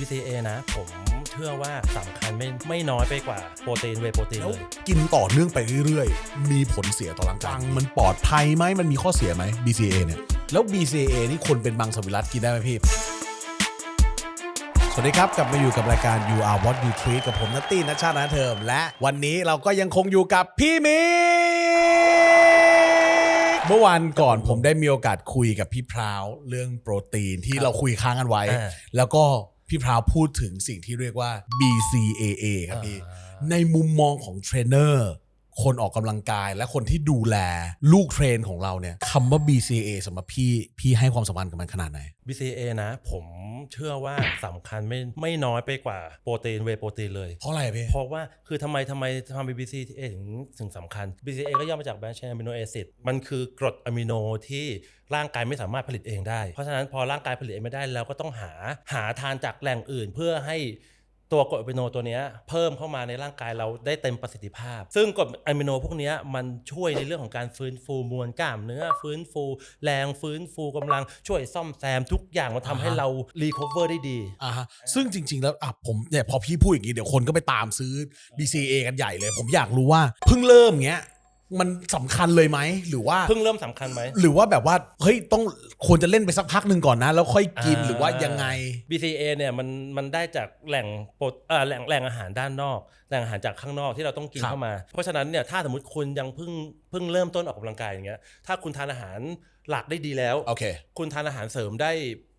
BCA นะ ผมเชื่อว่าสำคัญไม่ไม่น้อยไปกว่าโปรตีนเวย์โปรตีนแล้วเลย กินต่อเนื่องไปเรื่อยๆ มีผลเสียต่อร่างกายมันปลอดภัยไหมมันมีข้อเสียไหม BCA เนี่ย แล้ว BCA นี่คนเป็นบางสวิรัตกินได้ไหมพี่ สวัสดีครับ กลับมาอยู่กับรายการ You Are What You Treat กับผมนัตตี้นัชชาตินาเทอมและวันนี้เราก็ยังคงอยู่กับพี่มิกเมื่อวานก่อนผมได้มีโอกาสคุยกับพี่พราว เรื่องโปรตีนที่เราคุยค้างกันไว้ อ่า แล้วก็ พี่พราวพูดถึงสิ่งที่เรียกว่า BCAA ครับพี่อ่าในมุมมองของเทรนเนอร์ คนออกกำลังกายและคนที่ดูแลลูกเทรนของเราเนี่ยคำว่า BCA สำหรับพี่พี่ให้ความสำคัญกับมันขนาดไหน BCA นะ ผมเชื่อว่าสำคัญไม่ไม่น้อยไปกว่าโปรตีนเวย์โปรตีนเลย เพราะอะไรพี่ เพราะว่าคือทำไมทำไมทำไม BCA ถึงถึงสำคัญ BCA ก็ย่อมาจาก Branched Chain Amino Acid มันคือกรดอะมิโนที่ร่างกายไม่สามารถผลิตเองได้ เพราะฉะนั้นพอร่างกายผลิตเองไม่ได้เราก็ต้องหาหาทานจากแหล่งอื่นเพื่อให้ ตัวกรดอะมิโนตัวเนี้ยเพิ่มเข้ามาในร่างกายเราได้เต็มประสิทธิภาพ ซึ่งกรดอะมิโนพวกเนี้ยมันช่วยในเรื่องของการฟื้นฟูมวลกล้ามเนื้อฟื้นฟู แรงฟื้นฟูกำลังช่วยซ่อมแซมทุกอย่างมันทำให้อ่าฮะเรารีคอเวอร์ได้ดีอ่าฮะซึ่งจริง ๆ แล้วอะผมเนี่ยพอพี่พูดอย่างนี้เดี๋ยวคนก็ไปตามซื้อ BCA กันใหญ่เลย ผมอยากรู้ว่าเพิ่งเริ่มเงี้ย มันสำคัญเลยไหมหรือว่า เพิ่งเริ่มสำคัญไหม หรือว่าแบบว่าเฮ้ยต้องควรจะเล่นไปสักพักหนึ่งก่อนนะ แล้วค่อยกินอ่า หรือว่ายังไง BCA เนี่ยมันมันได้จากแหล่งโปรเอ่อแหล่งแหล่งอาหารด้านนอก แหล่งอาหารจากข้างนอกที่เราต้องกินครับ เข้ามา เพราะฉะนั้นเนี่ยถ้าสมมติคุณยังเพิ่งเพิ่งเริ่มต้นออกกำลังกายอย่างเงี้ยถ้าคุณทานอาหารหลักได้ดีแล้ว โอเค คุณทานอาหารเสริมได้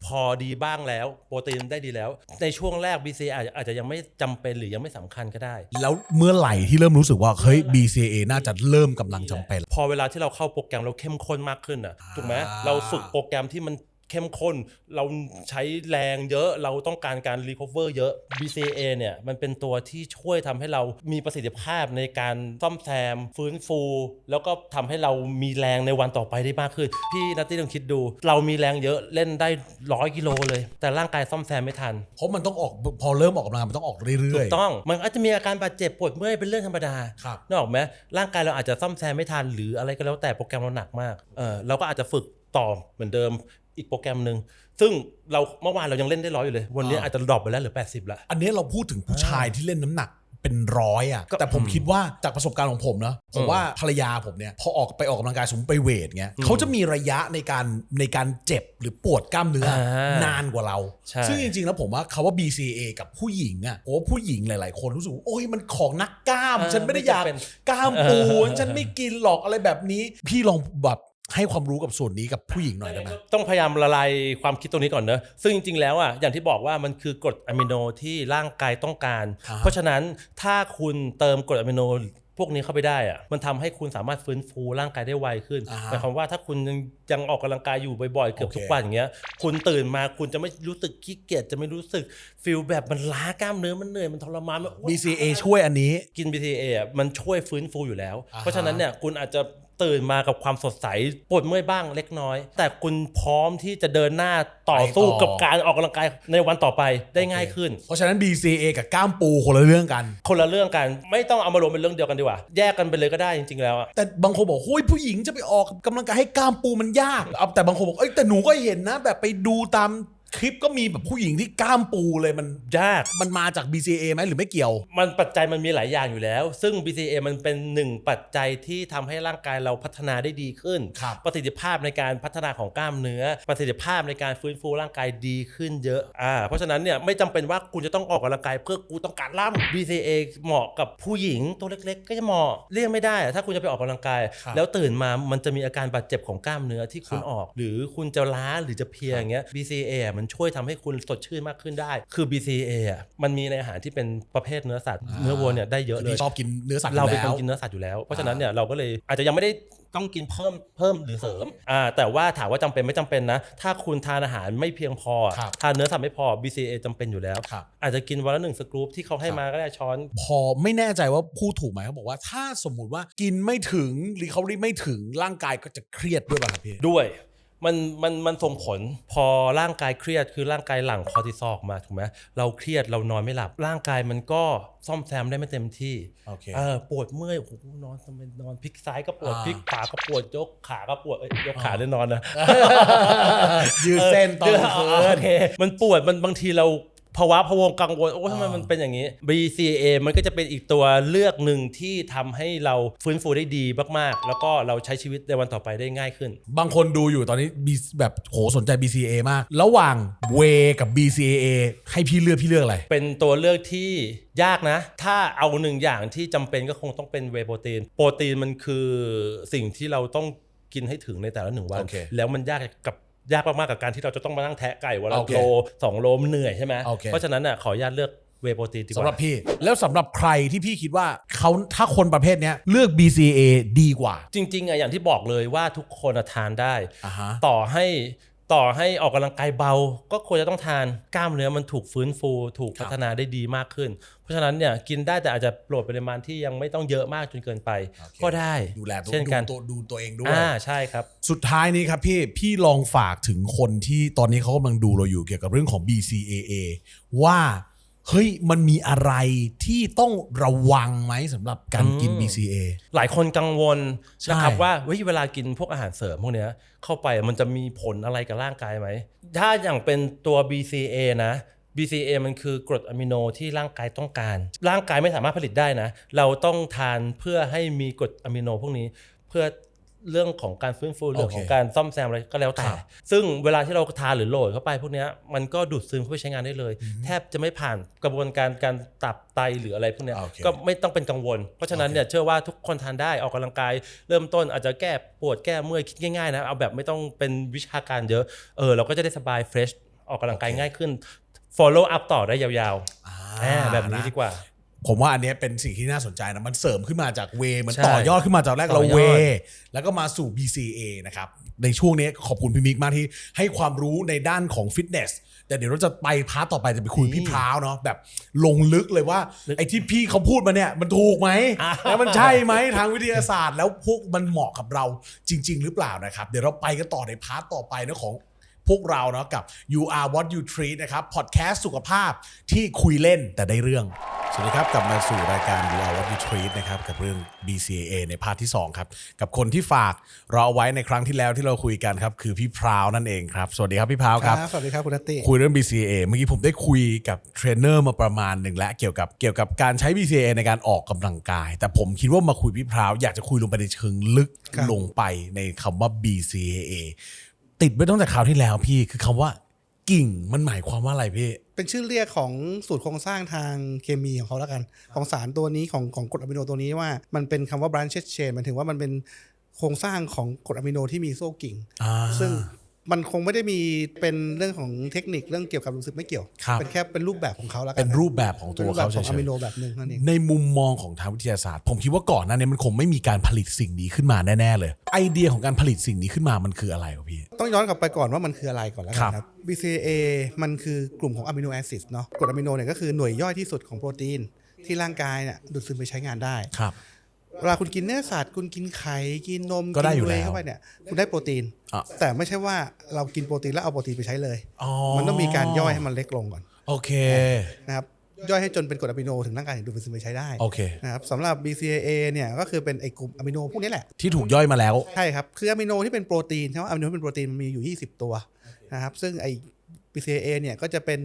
พอดีบ้างแล้ว โปรตีนได้ดีแล้ว ในช่วงแรก BCA อาจจะอาจจะยังไม่จำเป็นหรือยังไม่สำคัญก็ได้ แล้วเมื่อไหร่ที่เริ่มรู้สึกว่าเฮ้ย BCA น่าจะเริ่มกำลังจำเป็น พอเวลาที่เราเข้าโปรแกรมเราเข้มข้นมากขึ้นอะถูกไหมอ่าเราฝึกโปรแกรมที่มัน เข้มข้น เราใช้แรงเยอะ เราต้องการการรีคอเวอร์เยอะ BCA เนี่ยมันเป็นตัวที่ช่วยทำให้เรามีประสิทธิภาพในการซ่อมแซม ฟื้นฟู แล้วก็ทำให้เรามีแรงในวันต่อไปได้มากขึ้น พี่นัตตี้ลองคิดดู เรามีแรงเยอะเล่นได้ร้อยกิโลเลย แต่ร่างกายซ่อมแซมไม่ทัน เพราะมันต้องออกพอเริ่มออกกำลังมันต้องออกเรื่ถูอย กต้อง มันอาจจะมีอาการบาดเจ็บปวดเมื่อยเป็นเรื่องธรรมดาครับ นึกออกไหมร่างกายเราอาจจะซ่อมแซมไม่ทันหรืออะไรก็แล้วแต่โปรแกรมเราหนักมาก เออเราก็อาจจะฝึกต่อเหมือนเดิม อีกโปรแกรมหนึ่งซึ่งเราเมื่อวานเรายังเล่นได้ร้อยอยู่เลย วันนี้อ่าอาจจะดรอปไปแล้วเหลือ 80ละๆอันนี้เราพูดถึงผู้ชายที่เล่นน้ำหนักเป็นร้อยอะก็แต่ผมอืมคิดว่าจากประสบการณ์ของผมนะผมอืมว่าภรรยาผมเนี่ยพอออกไปออกกำลังกายสมมติไปเวทเงี้ยอืมเขาจะมีระยะในการในการเจ็บหรือปวดกล้ามเนื้ออานานกว่าเราใช่ซึ่งจริงๆแล้วผมว่าคาว่า BCA กับผู้หญิงอะผมว่าผู้หญิงหลายๆ คนรู้สึกว่าโอ้ยมันของนักกล้ามเออฉันไม่ได้อยากไม่จำเป็นกล้ามปูเออฉันไม่กินหรอกอะไรแบบนี้ พี่ลองแบบ ให้ความรู้กับส่วนนี้กับผู้หญิงหน่อยได้ไหมต้องพยายามละลายความคิดตรงนี้ก่อนเนอะซึ่งจริงๆแล้วอะอย่างที่บอกว่ามันคือกรดอะมิโนที่ร่างกายต้องการอ่าเพราะฉะนั้นถ้าคุณเติมกรดอะมิโนพวกนี้เข้าไปได้อะมันทำให้คุณสามารถฟื้นฟูร่างกายได้ไวขึ้นอ่าฮะหมายความว่าถ้าคุณยังยังออกกำลังกายอยู่บ่อยๆ เกือบโอเคทุกวันอย่างเงี้ย คุณตื่นมาคุณจะไม่รู้สึกขี้เกียจจะไม่รู้สึกฟีลแบบมันล้ากล้ามเนื้อมันเหนื่อยมันทรมานมันโอ๊ย BCA ช่วยอันนี้ กิน BCA อะมันช่วยฟื้นฟูอยู่แล้วอ่าฮะเพราะฉะนั้นเนี่ยคุณอาจจะ ตื่นมากับความสดใสปวดเมื่อยบ้างเล็กน้อย แต่คุณพร้อมที่จะเดินหน้าต่อสู้กับการออกกำลังกายในวันต่อไปได้ง่ายขึ้น เพราะฉะนั้น BCA กับกล้ามปูคนละเรื่องกัน คนละเรื่องกันไม่ต้องเอามารวมเป็นเรื่องเดียวกันดีกว่า แยกกันไปเลยก็ได้จริง ๆ แล้วอะแต่บางคนบอกโอ้ยผู้หญิงจะไปออกกำลังกายให้กล้ามปูมันยากเอาแต่บางคนบอกเอ้ยแต่หนูก็เห็นนะ แบบไปดูตาม คลิปก็มีแบบผู้หญิงที่กล้ามปูเลยมันยากมันมาจาก BCA ไหมหรือไม่เกี่ยว มันปัจจัยมันมีหลายอย่างอยู่แล้ว ซึ่ง BCA มันเป็นหนึ่งปัจจัยที่ทำให้ร่างกายเราพัฒนาได้ดีขึ้น ครับ ประสิทธิภาพในการพัฒนาของกล้ามเนื้อ ประสิทธิภาพในการฟื้นฟูร่างกายดีขึ้นเยอะอ่าเพราะฉะนั้นเนี่ยไม่จำเป็นว่าคุณจะต้องออกกำลังกายเพื่อกูต้องการล่ำ BCA เหมาะกับผู้หญิงตัวเล็กๆ ก็จะเหมาะเลี่ยงไม่ได้อะถ้าคุณจะไปออกกำลังกาย ครับแล้วตื่นมามันจะมีอาการบาดเจ็บของกล้ามเนื้อที่คุณครับ ออก หรือคุณจะล้าหรือจะเพลียอย่างเงี้ย BCA อะมันช่วยทำให้คุณสดชื่นมากขึ้นได้ คือ BCA อะมันมีในอาหารที่เป็นประเภทเนื้อสัตว์เนื้อวัวเนี่ยได้เยอะเลยที่ชอบกินเนื้อสัตว์อเรายู่เป็นคแล้นวกินเนื้อสัตว์อยู่แล้วเพราะฉะนั้นเนี่ยเราก็เลยอาจจะยังไม่ได้ต้องกินเพิ่มเพิ่มหรือเสริมอ่าแต่ว่าถามว่าจำเป็นไม่จำเป็นนะ ถ้าคุณทานอาหารไม่เพียงพอครับทานเนื้อสัตว์ไม่พอ BCA จำเป็นอยู่แล้วครับอาจจะกินวันละหนึ่งสกรูปที่เขาให้มาก็ได้ช้อน พอไม่แน่ใจว่าพูดถูกไหมเขาบอกว่าถ้าสมมุติว่ากินไม่ถึงหรือเขาไม่ถึงร่างกายก็จะเครียดด้วยป่ะครับพี่ด้วย มันมันมันส่งผลพอร่างกายเครียดคือร่างกายหลั่งคอร์ติซอลออกมาถูกไหมเราเครียดเรานอนไม่หลับ ร่างกายมันก็ซ่อมแซมได้ไม่เต็มที่โอเค เออปวดเมื่อยโอ้โหนอนทำไมนอนพลิกซ้ายก็ปวดอ่า พลิกขวาก็ปวดยกขาก็ปวดเอ้ยยกขาได้นอนนะ ยืดเส้นตอนกลางคืเออนโอเคมันปวดมันบางทีเรา ภาวะพะวงกังวลโอ้ทำไมอ่ามัมันเป็นอย่างนี้ BCA มันก็จะเป็นอีกตัวเลือกหนึ่งที่ทำให้เราฟื้นฟูได้ดีมากๆ แล้วก็เราใช้ชีวิตในวันต่อไปได้ง่ายขึ้น บางคนดูอยู่ตอนนี้ B- แบบโหสนใจ BCA มาก ระหว่างเวกับ BCA ให้พี่เลือกพี่เลือกอะไร เป็นตัวเลือกที่ยากนะ ถ้าเอาหนึ่งอย่างที่จำเป็นก็คงต้องเป็นเวย์โปรตีน โปรตีนมันคือสิ่งที่เราต้องกินให้ถึงในแต่ละหนึ่งวัน โอเค แล้วมันยากกับ ยากมากๆกับการที่เราจะต้องมานั่งแทะไก่วันละโอเคโลสองโลมันเหนื่อยใช่ไหมโอเค เพราะฉะนั้นน่ะขออนุญาตเลือกเวย์โปรตีนดีกว่าสำหรับพี่แล้วสำหรับใครที่พี่คิดว่าเขาถ้าคนประเภทเนี้ยเลือก BCA ดีกว่าจริงๆอะอย่างที่บอกเลยว่าทุกคนอะทานได้ อ่าฮะ ต่อให้ ต่อให้ออกกำลังกายเบา ก็ควรจะต้องทานกล้ามเนื้อมันถูกฟื้นฟู ถูกครับพัฒนาได้ดีมากขึ้น เพราะฉะนั้นเนี่ยกินได้แต่อาจจะโปรดปริมาณที่ยังไม่ต้องเยอะมากจนเกินไป ก็ได้ดูแลตัวเช่นกันดูตัวดูตัวเองด้วยอ่าใช่ครับ สุดท้ายนี้ครับพี่พี่ลองฝากถึงคนที่ตอนนี้เขากำลังดูเราอยู่เกี่ยวกับเรื่องของ BCAA ว่า เฮ้ยมันมีอะไรที่ต้องระวังไหมสำหรับการกินอืม BCA หลายคนกังวลใช่นะครับว่าเฮ้ยเวลากินพวกอาหารเสริมพวกเนี้ยเข้าไปมันจะมีผลอะไรกับร่างกายไหม ถ้าอย่างเป็นตัว BCA นะ BCA มันคือกรดอะมิโนที่ร่างกายต้องการ ร่างกายไม่สามารถผลิตได้นะ เราต้องทานเพื่อให้มีกรดอะมิโนพวกนี้เพื่อ เรื่องของการฟื้นฟูเรื่องของการซ่อมแซมอะไรก็แล้วแต่ครับซึ่งเวลาที่เราทานหรือโหลดเข้าไปพวกเนี้ยมันก็ดูดซึมเข้าไปใช้งานได้เลย แทบจะไม่ผ่านกระบวนการการตับไตหรืออะไรพวกเนี้ยโอเคก็ไม่ต้องเป็นกังวล เพราะฉะนั้นเนี่ยเชื่อว่าทุกคนทานได้ออกกำลังกาย เริ่มต้นอาจจะแก้ปวดแก้เมื่อยคิดง่ายๆนะเอาแบบไม่ต้องเป็นวิชาการเยอะเออเราก็จะได้สบายเฟรชออกกำลังกายง่ายขึ้น follow up ต่อได้ยาวๆอ่าอ่าแบบนี้ะดีกว่า ผมว่าอันเนี้ยเป็นสิ่งที่น่าสนใจนะมันเสริมขึ้นมาจากเว มันใช่ต่อยอดขึ้นมาจากแรกเราต่อยอดเว แล้วก็มาสู่ BCA นะครับ ในช่วงนี้ขอบคุณพี่มิกมากที่ให้ความรู้ในด้านของฟิตเนสแต่เดี๋ยวเราจะไปพาร์ทต่อไปจะไปคุยพี่พร้าวเนาะแบบลงลึกเลยว่า ไอ้ที่พี่เขาพูดมาเนี่ย มันถูกไหมอ่าแล้วมันใช่ไหมทางวิทยาศาสตร์ แล้วพวกมันเหมาะกับเราจริง ๆ หรือเปล่านะครับ เดี๋ยวเราไปกันต่อในพาร์ทต่อไปนะของ พวกเราเนาะกับ you are what you treat นะครับพอดแคสต์สุขภาพที่คุยเล่นแต่ได้เรื่อง สวัสดีครับกลับมาสู่รายการ you are what you treat นะครับกับเรื่อง BCAA ในพาร์ทที่ 2 ครับ กับคนที่ฝากเราเอาไว้ในครั้งที่แล้วที่เราคุยกันครับ คือพี่พราวนั่นเองครับ สวัสดีครับพี่พราวครับ สวัสดีครับคุณนัตติคุยเรื่อง BCAA เมื่อกี้ผมได้คุยกับเทรนเนอร์มาประมาณหนึ่งแล้วเกี่ยวกับเกี่ยวกับการใช้ BCAA ในการออกกำลังกาย แต่ผมคิดว่ามาคุยพี่พราวอยากจะคุยลงไปในเชิงลึกครับลงไปในคำว่า BCAA ติดไว้ตั้งแต่คราวที่แล้วพี่คือคำว่ากิ่งมันหมายความว่าอะไรพี่ เป็นชื่อเรียกของสูตรโครงสร้างทางเคมีของเขาแล้วกัน ของสารตัวนี้ของของกรดอะมิโนตัวนี้ว่ามันเป็นคำว่า branched chain หมายถึงว่ามันเป็นโครงสร้างของกรดอะมิโนที่มีโซ่กิ่ง อ่า ซึ่ง มันคงไม่ได้มีเป็นเรื่องของเทคนิคเรื่องเกี่ยวกับรู้สึกไม่เกี่ยว ครับ เป็นแค่เป็นรูปแบบของเขาแล้วกัเป็นรูปแบบของเป็ตันวรูปแบบเขาของเฉอะยมิโนแบบหนึ่งนั่นเองๆในมุมมองของทางวิทยาศาสตร์ ผมคิดว่าก่อนหน้านี้มันคงไม่มีการผลิตสิ่งนี้ขึ้นมาแน่ๆเลย ไอเดียของการผลิตสิ่งนี้ขึ้นมามันคืออะไรวะพี่ ต้องย้อนกลับไปก่อนว่ามันคืออะไรก่อนแล้วกัครันบครับ BCAA มันคือกลุ่มของอะมิโนแอซิดเนาะกรดอะมิโนเนี่ยก็คือหน่วยย่อยที่สุดของโปรตีนที่ร่างกายเนี่ยดูดซึมไปใช้งานได้ ครับ เวลาคุณกินเนื้อสัตว์คุณกินไข่กินนมก็ได้อยู่กินเวแล้ว เข้าไปเนี่ยคุณได้โปรตีน อะ แต่ไม่ใช่ว่าเรากินโปรตีนแล้วเอาโปรตีนไปใช้เลยอ๋อมันต้องมีการย่อยให้มันเล็กลงก่อนโอเค นะครับย่อยให้จนเป็นกรดอะมิโนถึงร่างกายถึงดูดซึมไปใช้ได้โอเค นะครับสำหรับ BCAA เนี่ยก็คือเป็นไอกลุ่มอะมิโนพวกนี้แหละ ที่ถูกย่อยมาแล้ว ใช่ครับ คืออะมิโนที่เป็นโปรตีนใช่ไหมอะมิโนที่เป็นโปรตีนมันมีอยู่ 20 ตัวนะครับ ซึ่งไอ BCAA เนี่ยก็จะเป็น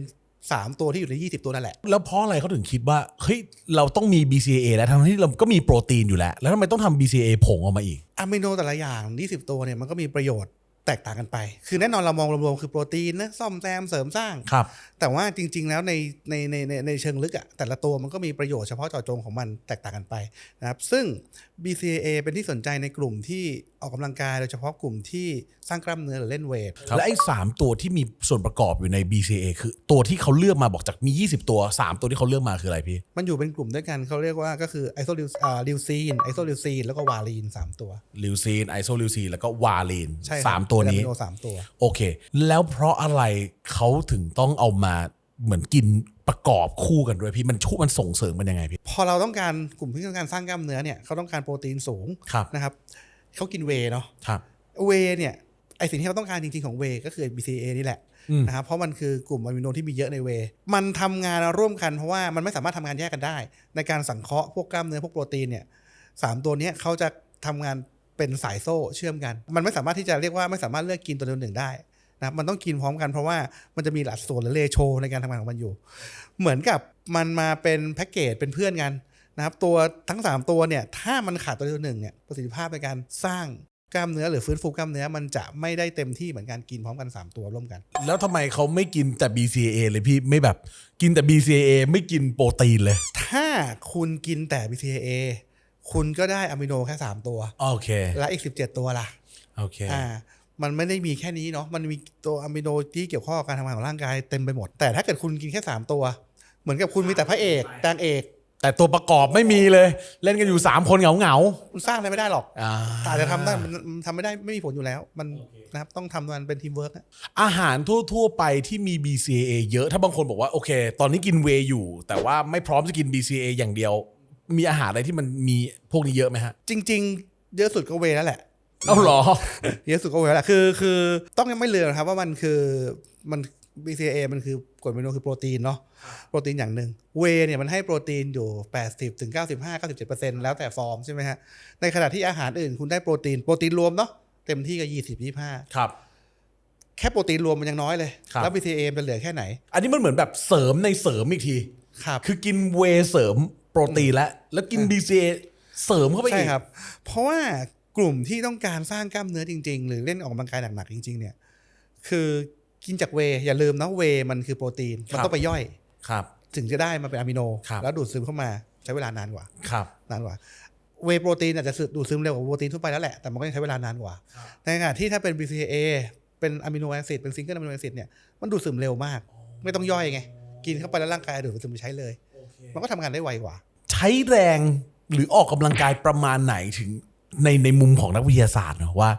3ตัวที่อยู่ใน20ตัวนั่นแหละ แล้วเพราะอะไรเขาถึงคิดว่าเฮ้ยเราต้องมี BCAA แล้วทั้งที่เราก็มีโปรตีนอยู่แล้ว แล้วทำไมต้องทำ BCAA ผงออกมาอีกอะมิโนแต่ละอย่าง20ตัวเนี่ยมันก็มีประโยชน์ แตกต่างกันไป คือแน่นอนเรามองรวมๆคือโปรตีนนะซ่อมแซมเสริมสร้าง ครับ แต่ว่าจริง ๆ แล้วในในในในในเชิงลึกอะแต่ละตัวมันก็มีประโยชน์เฉพาะเจาะจงของมันแตกต่างกันไปนะครับซึ่ง BCAA เป็นที่สนใจในกลุ่มที่ออกกำลังกายโดยเฉพาะกลุ่มที่สร้างกล้ามเนื้อหรือเล่นเวท และไอ้สามตัวที่มีส่วนประกอบอยู่ใน BCAA คือตัวที่เขาเลือกมาบอกจากมี 20 ตัว3ตัวที่เขาเลือกมาคืออะไรพี่ มันอยู่เป็นกลุ่มด้วยกันเขาเรียกว่าก็คือไอโซลิวอ่าลิวซีนไอโซลิวซีนแล้วก็วาลีนสามตัว ลิวซีนไอโซลิวซีนแล้วก็วาลีนใช่ครับ สามตัวนี้เป็อะมิโนสามตัว โอเค แล้วเพราะอะไรเขาถึงต้องเอามาเหมือนกินประกอบคู่กันด้วยพี่มันชุมันส่งเสริมมันยังไงพี่ พอเราต้องการกลุ่มที่ต้องการสร้างกล้ามเนื้อเนี่ยเขาต้องการโปรตีนสูงครับนะครับเขากินเวย์เนาะครับเวย์เนี่ยไอสิ่งที่เขาต้องการจริง ๆ ของเวย์ก็คือ BCA นี่แหละอืมนะครับเพราะมันคือกลุ่มอะมิโนที่มีเยอะในเวย์มันทำงานร่วมกันเพราะว่ามันไม่สามารถทำงานแยกกันได้ ในการสังเคราะห์พวกกล้ามเนื้อพวกโปรตีนเนี่ยสามตัวเนี้ยเขาจะทำงาน เป็นสายโซ่เชื่อมกัน มันไม่สามารถที่จะเรียกว่าไม่สามารถเลือกกินตัวใดตัวหนึ่งได้นะครับมันต้องกินพร้อมกันเพราะว่ามันจะมีหลักส่วนหรือเลโชในการทำงานของมันอยู่ เหมือนกับมันมาเป็นแพ็กเกจเป็นเพื่อนกันนะครับตัวทั้ง 3 ตัวเนี่ยถ้ามันขาดตัวใดตัวหนึ่งเนี่ยประสิทธิภาพในการสร้างกล้ามเนื้อหรือฟื้นฟูกล้ามเนื้อมันจะไม่ได้เต็มที่เหมือนการกินพร้อมกัน 3 ตัวร่วมกัน แล้วทำไมเขาไม่กินแต่ BCAA เลยพี่ไม่แบบกินแต่ BCAA ไม่กินโปรตีนเลย ถ้าคุณกินแต่ BCAA คุณก็ได้อะมิโนแค่ 3 ตัว โอเค และอีก 17 ตัวล่ะ โอเค อ่า มันไม่ได้มีแค่นี้เนาะ มันมีตัวอะมิโนที่เกี่ยวข้องกับการทำงานของร่างกายเต็มไปหมด แต่ถ้าเกิดคุณกินแค่ 3 ตัว เหมือนกับคุณมีแต่พระเอกนางเอก แต่ตัวประกอบไม่มีเลย เล่นกันอยู่ 3 คนเหงาเหงาคุณสร้างอะไรไม่ได้หรอกๆอ่าแต่อาจจะทำได้มันมันทำไม่ได้ไม่มีผลอยู่แล้ว มันนะครับต้องทำมันเป็นทีมเวิร์กอาหารทั่ว ๆ ไปที่มี BCAA เยอะถ้าบางคนบอกว่าโอเค ตอนนี้กินเวย์อยู่ แต่ว่าไม่พร้อมจะกิน BCAA อย่างเดียว มีอาหารอะไรที่มันมีพวกนี้เยอะไหมฮะจริง ๆ เยอะสุดก็เวย์แล้วแหละ เอาเหรอ เยอะสุดก็เวย์แล้วแหละคือคือต้องยังไม่ลืมนะครับว่ามันคือมัน BCAA มันคือกรดอะมิโนคือโปรตีนเนาะโปรตีนอย่างหนึ่งเวเนี่ยมันให้โปรตีนอยู่ 80ถึง95 97 แล้วแต่ฟอร์มใช่ไหมฮะในขณะที่อาหารอื่นคุณได้โปรตีนโปรตีนรวมเนาะเต็มที่ก็20 25 ครับ แค่โปรตีนรวมมันยังน้อยเลย ครับ แล้ว BCAA มันเหลือแค่ไหน อันนี้มันเหมือนแบบเสริมในเสริมอีกที ครับ คือกินเวย์เสริมโปรตีนแล้วแล้วกิน BCAA เสริมเข้าไปใช่อีกครับ เพราะว่ากลุ่มที่ต้องการสร้างกล้ามเนื้อจริง ๆ หรือเล่นออกกำลังกายหนักๆจริง ๆ เนี่ย คือกินจากเวย์อย่าลืมนะเวย์มันคือโปรตีน มันต้องไปย่อย ครับ ถึงจะได้มาเป็นอะมิโน ครับ แล้วดูดซึมเข้ามาใช้เวลานานกว่า ครับ นานกว่า เวย์โปรตีนอาจจะดูดซึมเร็วกว่าโปรตีนทั่วไปแล้วแหละ แต่มันก็ยังใช้เวลานานกว่าในขณะที่ถ้าเป็น BCAA เป็นอะมิโนแอซิดเป็นซิงเกิลอะมิโนแอซิดเนี่ย มันดูดซึมเร็วมาก ไม่ต้องย่อยไง กินเข้าไปแล้วร่างกายดูดซึมไปใช้เลย มันก็ทำงานได้ไวกว่าใช้แรงหรือออกกำลังกายประมาณไหนถึงในในมุมของนักวิทยาศาสตร์เนอะว่า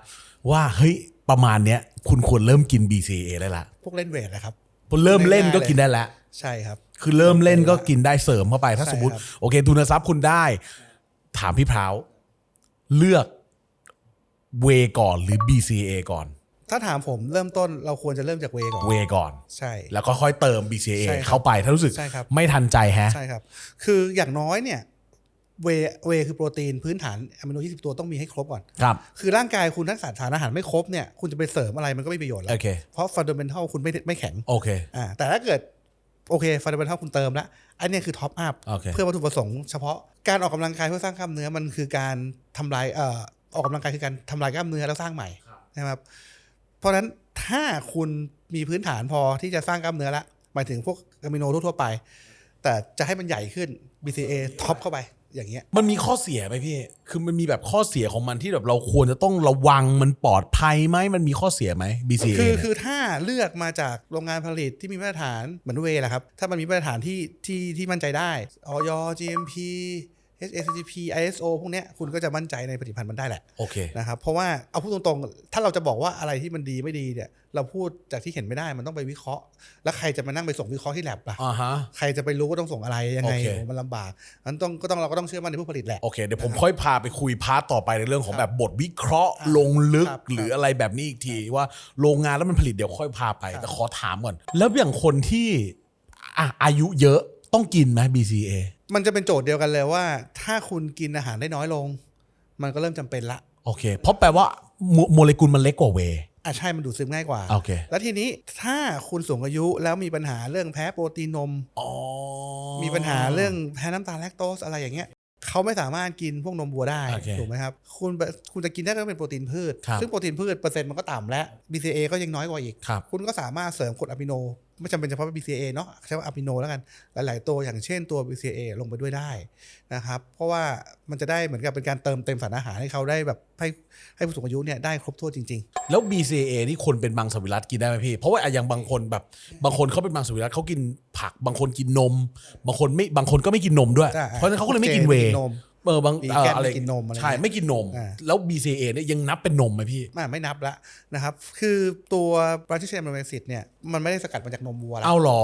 ว่าเฮ้ยประมาณเนี้ยคุณควรเริ่มกิน BCAA ได้ละพวกเล่นเวทนะครับพอเริ่มเล่นก็ง่ายๆเลยกินได้แล้วใช่ครับ คือเริ่มเล่นก็กินได้เสริมเข้าไปถ้าใช่สมมติครับโอเค ทุนทรัพย์คุณได้ ถามพี่พร้าวเลือกเวก่อนหรือ BCA ก่อน ถ้าถามผมเริ่มต้นเราควรจะเริ่มจากเวย์ก่อน เวก่อน ใช่ แล้วก็ค่อยเติม BCA ใช่ครับเข้าไปถ้ารู้สึกใช่ครับ ไม่ทันใจแฮะ ใช่ครับ คืออย่างน้อยเนี่ยเวเวคือโปรตีนพื้นฐานอะมิโน20 ตัวต้องมีให้ครบก่อน ครับ คือร่างกายคุณถ้าสารอาหารไม่ครบเนี่ยคุณจะไปเสริมอะไรมันก็ไม่มีประโยชน์แล้โอว เค เพราะฟันเดเมนทัลคุณไม่ไม่แข็งโอเค อ่าแต่ถ้าเกิดโอเคฟันเดเมนทัลคุณเติมแล้วอันเนี้ยคือท็อปอัพโอเค เพื่อวัตถุประสงค์เฉพาะการออกกำลังกายเพื่อสร้างกล้ามเนื้อมันคือการทำลายเอ่อออกกำลังกายคือการทำลายกล้ามเนื้อแล้วสร้างใหม่นะครับ เพราะฉะนั้นถ้าคุณมีพื้นฐานพอที่จะสร้างกล้ามเนื้อละหมายถึงพวกอะมิโนทั่วๆไป แต่จะให้มันใหญ่ขึ้น BCA ท็อปเข้าไปอย่างเงี้ยมันมีข้อเสียไหมพี่ คือมันมีแบบข้อเสียของมันที่แบบเราควรจะต้องระวังมันปลอดภัยไหม มันมีข้อเสียไหม BCA คือเนี่ยคือถ้าเลือกมาจากโรงงานผลิตที่มีมาตรฐานเหมือนเวย์แหละครับ ถ้ามันมีมาตรฐานที่ที่ที่มั่นใจได้ออย GMP HACCP ISO พวกเนี้ยคุณก็จะมั่นใจในผลิตภัณฑ์มันได้แหละโอเคนะครับเพราะว่าเอาพูดตรงๆ ถ้าเราจะบอกว่าอะไรที่มันดีไม่ดีเนี่ยเราพูดจากที่เห็นไม่ได้มันต้องไปวิเคราะห์ แล้วใครจะมานั่งไปส่งวิเคราะห์ที่แลบล่ะอ่าฮะใครจะไปรู้ว่าต้องส่งอะไรยังไงโอเคโอ้มันลำบากนั้นต้องก็ต้องเราก็ต้องเชื่อมั่นในผู้ผลิตแหละโอเคเดี๋ยวผมค่อยพาไปคุยพาร์ทต่อไปในเรื่องของแบบบทวิเคราะห์ครับลงลึกครับหรืออะไรแบบนี้อีกทีว่าโรงงานแล้วมันผลิตเดี๋ยวค่อยพาไปครับแต่ขอถามก่อนแล้วอย่างคนที่อะอายุเยอะ ต้องกินไหม BCA มันจะเป็นโจทย์เดียวกันเลยว่า ถ้าคุณกินอาหารได้น้อยลง มันก็เริ่มจำเป็นละ โอเค เพราะแปลว่าโมโมเลกุลมันเล็กกว่าเวย์อะใช่มันดูดซึมง่ายกว่า โอเค แล้วทีนี้ถ้าคุณสูงอายุแล้วมีปัญหาเรื่องแพ้โปรตีนนม อ๋อมีปัญหาเรื่องแพ้น้ำตาลแลคโตสอะไรอย่างเงี้ยเขาไม่สามารถกินพวกนมวัวได้โอเคถูกไหมครับ คุณคุณจะกินได้ก็เป็นโปรตีนพืช ครับ ซึ่งโปรตีนพืชเปอร์เซ็นต์มันก็ต่ำและ BCA ก็ยังน้อยกว่าอีก ครับ คุณก็สามารถเสริมกรดอะมิโน ไม่จำเป็นเฉพาะ BCA เนาะใช้ว่าอะมิโนแล้วกัน หลาย ๆ ตัวอย่างเช่นตัว BCA ลงไปด้วยได้นะครับ เพราะว่ามันจะได้เหมือนกับเป็นการเติมเต็มสารอาหารให้เขาได้แบบให้ให้ผู้สูงอายุเนี่ยได้ครบถ้วนจริงแล้ว BCA นี่คนเป็นบางสวิรัตกินได้ไหมพี่ เพราะว่าอย่างบางคนแบบบางคนเขาเป็นบางสวิรัตเขากินผัก บางคนกินนม บางคนไม่บางคนก็ไม่กินนมด้วยๆใช่เพราะฉะนั้นเขาก็เลยไม่กินเจเวไม่ย์นม เออบางวีเอ่อแกนอะไรไม่กินนมอะไรใช่ไม่กินนม อ่า แล้ว BCA เนี่ยยังนับเป็นนมไหมพี่อ่าไม่นับละนะครับ คือตัวบราชิเชมโนเมซิตเนี่ยมันไม่ได้สกัดมาจากนมวัวละเอาหรอ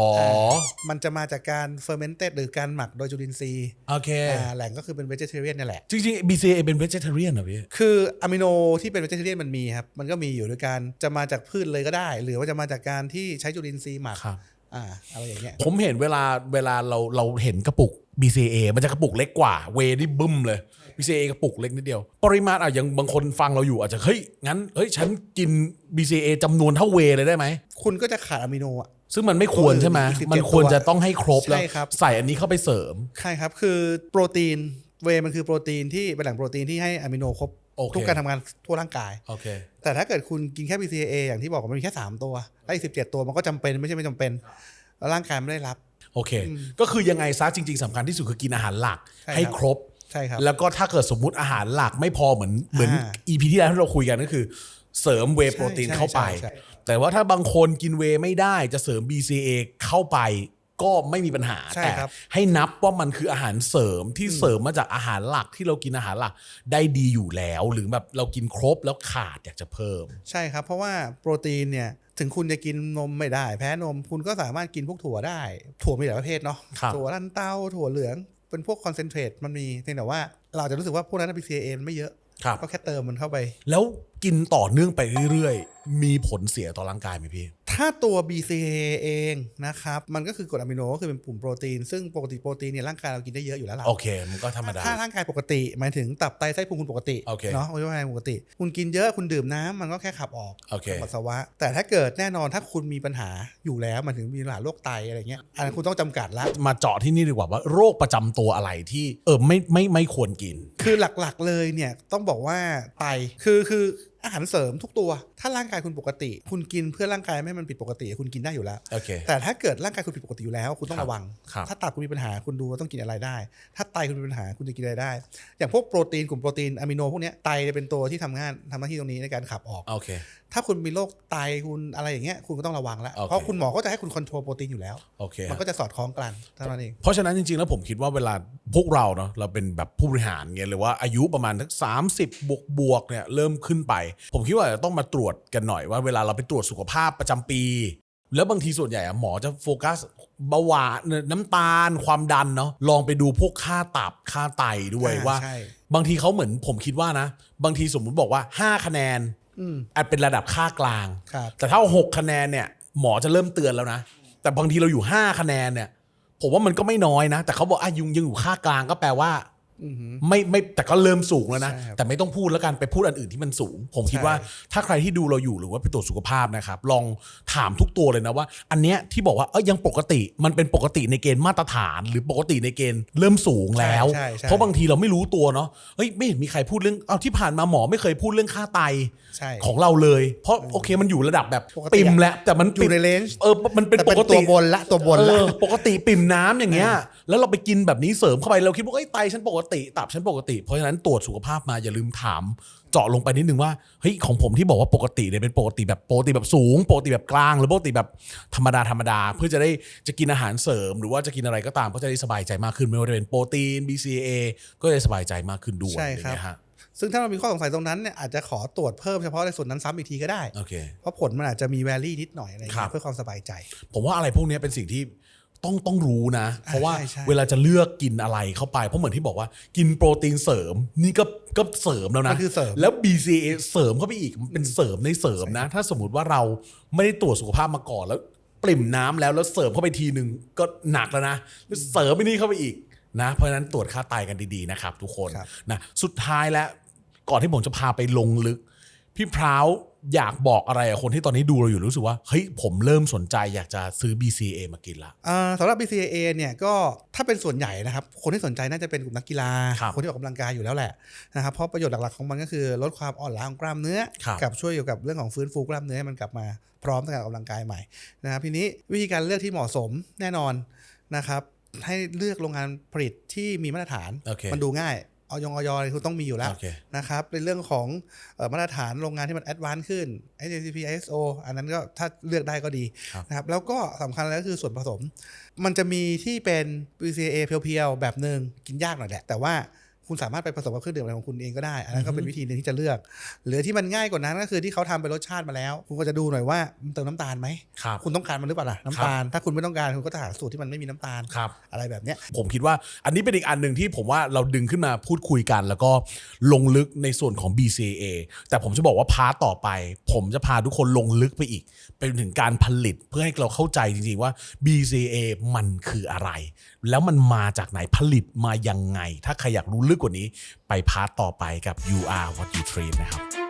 มันจะมาจากการเฟอร์เมนเต็ดหรือการหมักโดยจุลินทรีย์โอเค อ่าแหล่งก็คือเป็นเวจเทเรียนนี่แหละ จริงๆ BCA เป็น vegetarian เหรอพี่ คืออะมิโนที่เป็นเวจเทเรียนมันมีครับ มันก็มีอยู่ด้วยการจะมาจากพืชเลยก็ได้ หรือว่าจะมาจากการที่ใช้จุลินทรีย์หมัก ครับ อ่าอะไรอย่างเงี้ยผมเห็นเวลาเวลาเราเราเห็นกระปุก BCA มันจะกระปุกเล็กกว่า เวนี่บึ้มเลย BCA กระปุกเล็กนิดเดียว ปริมาณอะอย่างบางคนฟังเราอยู่อาจจะเฮ้ยงั้นเฮ้ยฉันกิน BCA จำนวนเท่าเวเลยได้ไหม คุณก็จะขาดอะมิโนอะ ซึ่งมันไม่ควรใช่ไหมอีก17มันควรจะต้องให้ครบแล้ว ใช่ครับ ใส่อันนี้เข้าไปเสริม ใช่ครับ คือโปรตีนเวย์มันคือโปรตีนที่เป็นแหล่งโปรตีนที่ให้อะมิโนครบโอเค ทุกการทำงานทั่วร่างกายโอเคแต่ถ้าเกิดคุณกินแค่ BCAA อย่างที่บอกว่ามันมีแค่ 3 ตัวและอีก17ตัวมันก็จำเป็นไม่ใช่ไม่จำเป็นแล้วร่างกายไม่ได้รับ โอเค ก็คือยังไงซะจริง ๆสำคัญที่สุดคือกินอาหารหลักใช่ครับให้ครบใช่ครับแล้วก็ถ้าเกิดสมมุติอาหารหลักไม่พอเหมือนเหมือนอ่า EP ที่แล้วที่เราคุยกันก็คือเสริมเวย์โปรตีนใช่เข้าไปใช่ใช่แต่ว่าถ้าบางคนกินเวย์ไม่ได้จะเสริม BCA เข้าไป ก็ไม่มีปัญหาใช่แต่ครับ ให้นับว่ามันคืออาหารเสริมที่เสริมมาจากอาหารหลักที่เรากินอาหารหลักได้ดีอยู่แล้ว หรือแบบเรากินครบแล้วขาดอยากจะเพิ่ม ใช่ครับ เพราะว่าโปรตีนเนี่ยถึงคุณจะกินนมไม่ได้ แพ้นมคุณก็สามารถกินพวกถั่วได้ ถั่วมีหลายประเภทเนาะครับ ถั่วลันเต้าถั่วเหลืองเป็นพวกคอนเซนเทรตมันมีเพียงแต่ว่าเราอาจจะรู้สึกว่าพวกนั้น BCAA มันไม่เยอะ ครับ ก็แค่เติมมันเข้าไป แล้วกินต่อเนื่องไปเรื่อยๆ มีผลเสียต่อร่างกายไหมพี่ ถ้าตัว BCAA เองนะครับ มันก็คือกรดอะมิโนก็คือเป็นกลุ่มโปรตีน ซึ่งปกติโปรตีนเนี่ยร่างกายเรากินได้เยอะอยู่แล้วล่ะโอเค มันก็ธรรมดา ถ้าร่างกายปกติ หมายถึงตับไตไส้พุงคุณปกติโอเคเนาะอวัยวะภายในปกติ คุณกินเยอะคุณดื่มน้ำมันก็แค่ขับออกโอเคปัสสาวะ แต่ถ้าเกิดแน่นอนถ้าคุณมีปัญหาอยู่แล้วมันถึงมีปัญหาโรคไตอะไรเงี้ยอันนั้นคุณต้องจำกัดละมาเจาะที่นี่ดีกว่าว่าโรคประจำตัวอะไรที่เออไม่ไม่ไม่ควรกิน คือหลักๆเลยเนี่ยต้องบอกว่าไตคือคือ อาหารเสริมทุกตัว ถ้าร่างกายคุณปกติ คุณกินเพื่อร่างกายไม่ให้มันผิดปกติคุณกินได้อยู่แล้ว โอเค แต่ถ้าเกิดร่างกายคุณผิดปกติอยู่แล้ว คุณต้องครับระวัง ครับถ้าตับคุณมีปัญหาคุณดูว่าต้องกินอะไรได้ ถ้าไตคุณมีปัญหาคุณจะกินอะไรได้ อย่างพวกโปรตีนกลุ่มโปรตีนอะมิโนพวกเนี้ยไตจะเป็นตัวที่ทำงานทำหน้าที่ตรงนี้ในการขับออก โอเค ถ้าคุณมีโรคไตคุณอะไรอย่างเงี้ยคุณก็ต้องระวังแล้วโอเคเพราะคุณหมอก็จะให้คุณคอนโทรลโปรตีนอยู่แล้วโอเคมันก็จะสอดคล้องกันเท่านั้นเองเพราะฉะนั้นจริงๆแล้วผมคิดว่าเวลาพวกเราเนาะเราเป็นแบบผู้บริหารเงี้ยหรือว่าอายุประมาณทักสามสิบบวกบวกๆเนี่ยเริ่มขึ้นไป ผมคิดว่าจะต้องมาตรวจกันหน่อยว่าเวลาเราไปตรวจสุขภาพประจำปี แล้วบางทีส่วนใหญ่อะหมอจะโฟกัสเบาหวานน้ำตาลความดันเนาะลองไปดูพวกค่าตับค่าไตด้วยอ่าว่าใช่บางทีเขาเหมือนผมคิดว่านะ บางทีสมมุติบอกว่า 5 คะแนน อืมอาจเป็นระดับค่ากลางครับแต่ถ้าหกคะแนนเนี่ย หมอจะเริ่มเตือนแล้วนะ แต่บางทีเราอยู่5คะแนนเนี่ย ผมว่ามันก็ไม่น้อยนะ แต่เขาบอกอะยุงยังอยู่ค่ากลางก็แปลว่าอือหือ ไม่ไม่แต่ก็เริ่มสูงแล้วนะ ใช่ครับแต่ไม่ต้องพูดแล้วกันไปพูดอันอื่นที่มันสูง ผมคิดใช่ ว่าถ้าใครที่ดูเราอยู่หรือว่าไปตรวจสุขภาพนะครับ ลองถามทุกตัวเลยนะว่า อันเนี้ยที่บอกว่าเอ้ยยังปกติมันเป็นปกติในเกณฑ์มาตรฐาน หรือปกติในเกณฑ์เริ่มสูงแล้ว ใช่ใช่ใช่ เพราะบางทีเราไม่รู้ตัวเนาะเฮ้ยไม่เห็นมีใครพูดเรื่องเอาที่ผ่านมาหมอไม่เคยพูดเรื่องค่าไต ใช่ ของเราเลย เพราะโอเคมันอยู่ระดับแบบปกติปิ่มแล้ว แต่มันอยู่ในเลนจ์เออมันเป็นแต่ปเป็นกตัติวบนละตัวบนละ เออปกติปิ่มน้ำอย่างเงี้ย แล้วเราไปกินแบบนี้เสริมเข้าไปเราคิดว่าไอ้ยไตฉันปกติตับฉันปกติ เพราะฉะนั้นตรวจสุขภาพมาอย่าลืมถาม เจาะลงไปนิดนึงว่าเฮ้ยของผมที่บอกว่าปกติเนี่ยเป็นปกติแบบปกติแบบสูง ปกติแบบกลางหรือปกติแบบธรรมดาธรรมดา เพื่อจะได้จะกินอาหารเสริม หรือว่าจะกินอะไรก็ตามก็จะได้สบายใจมากขึ้นไม่ว่าจะเป็นโปรตีน BCAA ก็จะสบายใจมากขึ้นด้วยใช่อย่างครับเงี้ยฮะซึ่งถ้าเรามีข้อสงสัยตรงนั้นเนี่ยอาจจะขอตรวจเพิ่มเฉพาะในส่วนนั้นซ้ำอีกทีก็ได้ โอเค เพราะผลมันอาจจะมีแวลี่นิดหน่อยอะไรอย่างครัเงี้บ ยเพื่อความสบายใจ ผมว่าอะไรพวกเนี้ยเป็นสิ่งที่ ต้องต้องรู้นะ เพราะว่าใช่ใช่ เวลาจะเลือกกินอะไรเข้าไป เพราะเหมือนที่บอกว่ากินโปรตีนเสริม นี่ก็ก็เสริมแล้วนะมันคือเสริม แล้ว BCA เสริมเข้าไปอีกมันเป็นเสริมในเสริมนะ ถ้าสมมติว่าเราไม่ได้ตรวจสุขภาพมาก่อนแล้วปริ่มน้ำแล้วแล้วเสริมเข้าไปทีหนึ่งก็หนักแล้วนะแล้วเสริมไปนี่เข้าไปอีกนะ เพราะฉะนั้นตรวจค่าไตกันดีๆนะครับ ทุกคนครับ นะสุดท้ายแล้วก่อนที่ผมจะพาไปลงลึก พี่พร้าว อยากบอกอะไรกับคนที่ตอนนี้ดูเราอยู่รู้สึกว่าเฮ้ยผมเริ่มสนใจอยากจะซื้อ BCA มากินละ อ่าสำหรับ BCAA เนี่ยก็ถ้าเป็นส่วนใหญ่นะครับ คนที่สนใจน่าจะเป็นกลุ่มนักกีฬา ครับคนที่ออกกำลังกายอยู่แล้วแหละนะครับเพราะประโยชน์หลักๆของมันก็คือลดความอ่อนล้าของกล้ามเนื้อ ครับ กับช่วยเกี่ยวกับเรื่องของฟื้นฟูกล้ามเนื้อให้มันกลับมาพร้อมในการออกกำลังกายใหม่นะครับทีนี้วิธีการเลือกที่เหมาะสมแน่นอนนะครับให้เลือกโรงงานผลิตที่มีมาตรฐาน โอเค มันดูง่าย ออยงออยอะไรคุณต้องมีอยู่แล้วโอเคนะครับในเรื่องของเอ่อมาตรฐานโรงงานที่มันแอดวานซ์ขึ้น ICP ISO อันนั้นก็ถ้าเลือกได้ก็ดีครับนะครับแล้วก็สำคัญแล้วก็คือส่วนผสม มันจะมีที่เป็น BCA เพียวๆ แบบหนึ่งกินยากหน่อยแหละแต่ว่า คุณสามารถไปผสมกับเครื่องดื่มอะไรของคุณเองก็ได้ อันนั้นก็เป็นวิธีหนึงที่จะเลือก หรือที่มันง่ายกว่านั้นก็คือที่เขาทำเป็นรสชาติมาแล้ว คุณก็จะดูหน่อยว่ามันเติมน้ำตาลไหมครับคุณต้องการมันหรือเปล่าล่ะน้ำตาล ถ้าคุณไม่ต้องการคุณก็จะหาสูตรที่มันไม่มีน้ำตาลครับอะไรแบบเนี้ยผมคิดว่าอันนี้เป็นอีกอันหนึ่งที่ผมว่าเราดึงขึ้นมาพูดคุยกัน แล้วก็ลงลึกในส่วนของ BCA แต่ผมจะบอกว่าพาร์ตต่อไป ผมจะพาทุกคนลงลึกไปอีกไปถึงการผลิตเพื่อให้เราเข้าใจจริงๆว่า BCA มันคืออะไร แล้วมันมาจากไหนผลิตมายังไง ถ้าใครอยากรู้ลึกกว่านี้ไปพาร์ตต่อไปกับ You Are What You Dream นะครับ